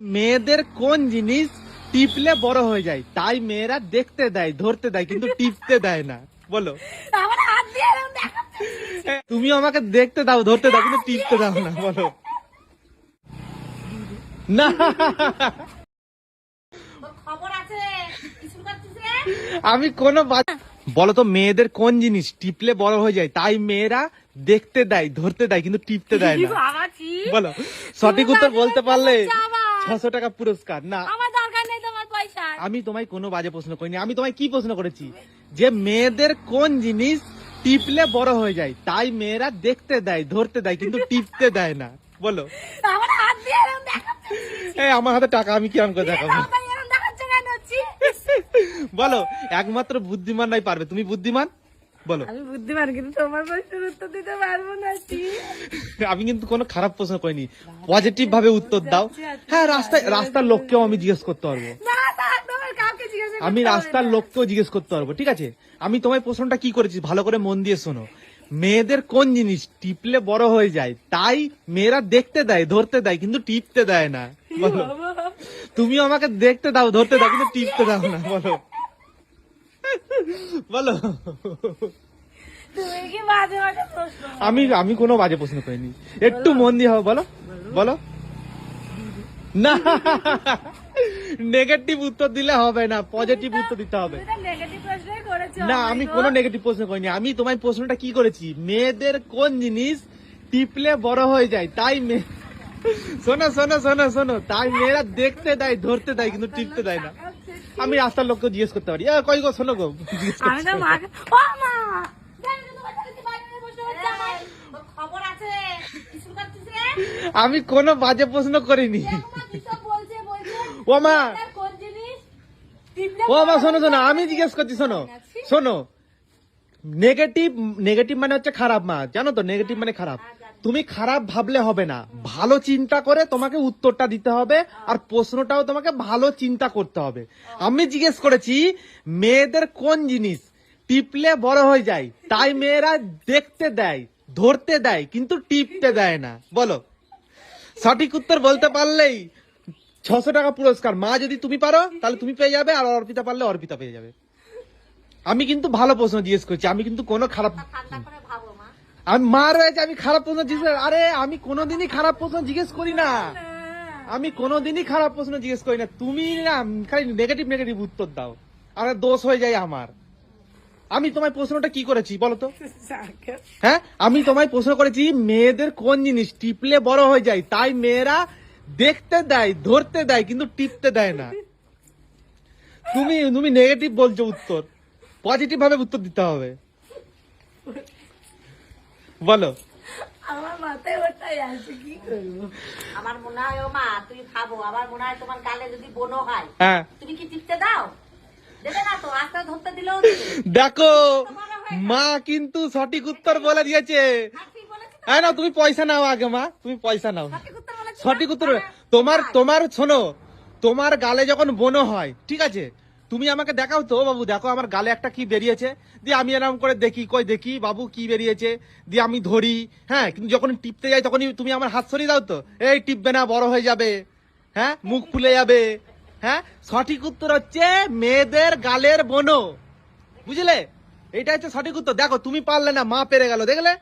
মেয়েদের কোন জিনিস টিপলে বড় হয়ে যায়? তাই মেয়েরা দেখতে দেয় ধরতে দেয় কিন্তু টিপতে দেয় না। বলো। তুমি আমাকে দেখতে দাও ধরতে দাও কিন্তু টিপতে দাও না বলো। না। আমি কোন বলো তো মেয়েদের কোন জিনিস টিপলে বড় হয়ে যায়? তাই মেয়েরা দেখতে দেয় ধরতে দেয় কিন্তু টিপতে দেয় না। বলো। সঠিক উত্তর বলতে পারলে। ছশো টাকা পুরস্কার না। আমার দরকার নেই তোমার পয়সা। আমি তোমায় কোনো বাজে প্রশ্ন করিনি। আমি তোমায় কি প্রশ্ন করেছি? যে মেয়েদের কোন জিনিস টিপলে বড় হয়ে যায় তাই মেয়েরা দেখতে দেয় ধরতে দেয় কিন্তু টিপতে দেয় না। বলো। আমার হাত দিয়ে এরকম দেখাচ্ছে এই আমার হাতে টাকা আমি কিরম করে দেখাবো? বাবা এরকম দেখাচ্ছে কেন? ছি? বলো একমাত্র বুদ্ধিমানরাই পারবে। তুমি বুদ্ধিমান? বলো। আমি বুদ্ধিমান কিন্তু তোমার প্রশ্নের উত্তর দিতে পারব না আমি কিন্তু কোনো খারাপ প্রশ্ন করিনি। পজিটিভ ভাবে উত্তর দাও। হ্যাঁ রাস্তায় রাস্তার লোককেও আমি জিজ্ঞেস করতে পারব। তোমার আমি রাস্তার লোককেও জিজ্ঞেস করতে পারব ঠিক আছে? আমি তোমায় প্রশ্নটা কি করেছি ভালো করে মন দিয়ে শোনো। মেয়েদের কোন জিনিস টিপলে বড় হয়ে যায় তাই মেয়েরা দেখতে দেয় ধরতে দেয় কিন্তু টিপতে দেয় না। বলো। তুমি আমাকে দেখতে দাও ধরতে দাও কিন্তু টিপতে দাও না বলো। বলো? আমি আমি কোনো বাজে প্রশ্ন করিনি। একটু মন দিয়ে হবে বলো। বলো। না। নেগেটিভ উত্তর দিলে হবে না পজিটিভ উত্তর দিতে হবে। না আমি গো। কোনো নেগেটিভ প্রশ্ন করিনি। আমি তোমায় প্রশ্নটা কি করেছি? মেয়েদের কোন জিনিস টিপলে বড় হয়ে যায়? তাই মেয়ে শোনো শোনো শোনো শোনো। তাই মেয়েরা দেখতে দেয় ধরতে দেয় কিন্তু টিপতে দেয় না। আমি রাস্তার লোককে জিজ্ঞেস করতে পারি। কই গো শোনো গো আমি তো করছি। ও মা! জানি তো তোমার কাছে বাইরে বসে হচ্ছে আমার? তোর খবর আছে? স্কুল করছিস রে আমি কোনো বাজে প্রশ্ন করিনি। দেখো মা কি সব বলছে বলছে। ও মা! আপনার কোন জিনিস? টিপলে ও মা শোনো শোনো আমি জিজ্ঞেস করছি শোনো শোনো। নেগেটিভ নেগেটিভ মানে হচ্ছে খারাপ মা জানো তো? নেগেটিভ মানে খারাপ। তুমি খারাপ ভাবলে হবে না। ভালো চিন্তা করে তোমাকে উত্তরটা দিতে হবে আর প্রশ্নটাও তোমাকে ভালো চিন্তা করতে হবে। আমি জিজ্ঞেস করেছি, মেয়েদের কোন জিনিস টিপলে বড় হয়ে যায়? তাই মেয়েরা দেখতে দেয়, ধরতে দেয়, কিন্তু টিপতে দেয় না। বলো। সঠিক উত্তর বলতে পারলেই ছশো টাকা পুরস্কার। মা, যদি তুমি পারো, তাহলে তুমি পেয়ে যাবে আর অর্পিতা পারলে অর্পিতা পেয়ে যাবে। আমি কিন্তু ভালো প্রশ্ন জিজ্ঞেস করছি। আমি কিন্তু কোনো খারাপ আমি মা রয়েছে আমি খারাপ প্রশ্ন জিজ্ঞেস আরে আমি কোনোদিনই খারাপ প্রশ্ন জিজ্ঞেস করি না। আমি কোনোদিনই খারাপ প্রশ্ন জিজ্ঞেস করি না। তুমি না খালি নেগেটিভ নেগেটিভ উত্তর দাও। আর দোষ হয়ে যায় আমার। আমি তোমায় প্রশ্নটা কি করেছি বলো তো? হ্যাঁ? আমি তোমায় প্রশ্ন করেছি মেয়েদের কোন জিনিস টিপলে বড় হয়ে যায়? তাই মেয়েরা দেখতে দেয় ধরতে দেয় কিন্তু টিপতে দেয় না। তুমি তুমি নেগেটিভ বলছো উত্তর। পজিটিভ ভাবে উত্তর দিতে হবে। বলো। আমার মাথায় ওটাই আছে কি করব? আমার মনে হয় ও মা তুমি ভাবো আমার মনে হয় তোমার গালে যদি বনো হয় হ্যাঁ। তুমি কি টিপতে দাও? দেবে না তো আস্তে ধরতে দিলেও দেখো মা কিন্তু সঠিক উত্তর বলে দিয়েছে। হ্যাঁ না তুমি পয়সা নাও আগে মা। তুমি পয়সা নাও। সঠিক উত্তর সঠিক উত্তর তোমার তোমার শোনো তোমার গালে যখন বনো হয় ঠিক আছে তুমি আমাকে দেখাও তো, বাবু, দেখো আমার গালে একটা কি বেরিয়েছে। দিয়ে আমি এরকম করে দেখি, কই দেখি, বাবু, কি বেরিয়েছে। দিয়ে আমি ধরি হ্যাঁ কিন্তু যখন টিপতে যাই তখনই তুমি আমার হাত সরিয়ে দাও তো। এই টিপবে না, বড় হয়ে যাবে হ্যাঁ মুখ ফুলে যাবে হ্যাঁ। সঠিক উত্তর হচ্ছে মেয়েদের গালের বনো। বুঝলে? এটা হচ্ছে সঠিক উত্তর। দেখো, তুমি পারলে না, মা পেরে গেল, দেখলে?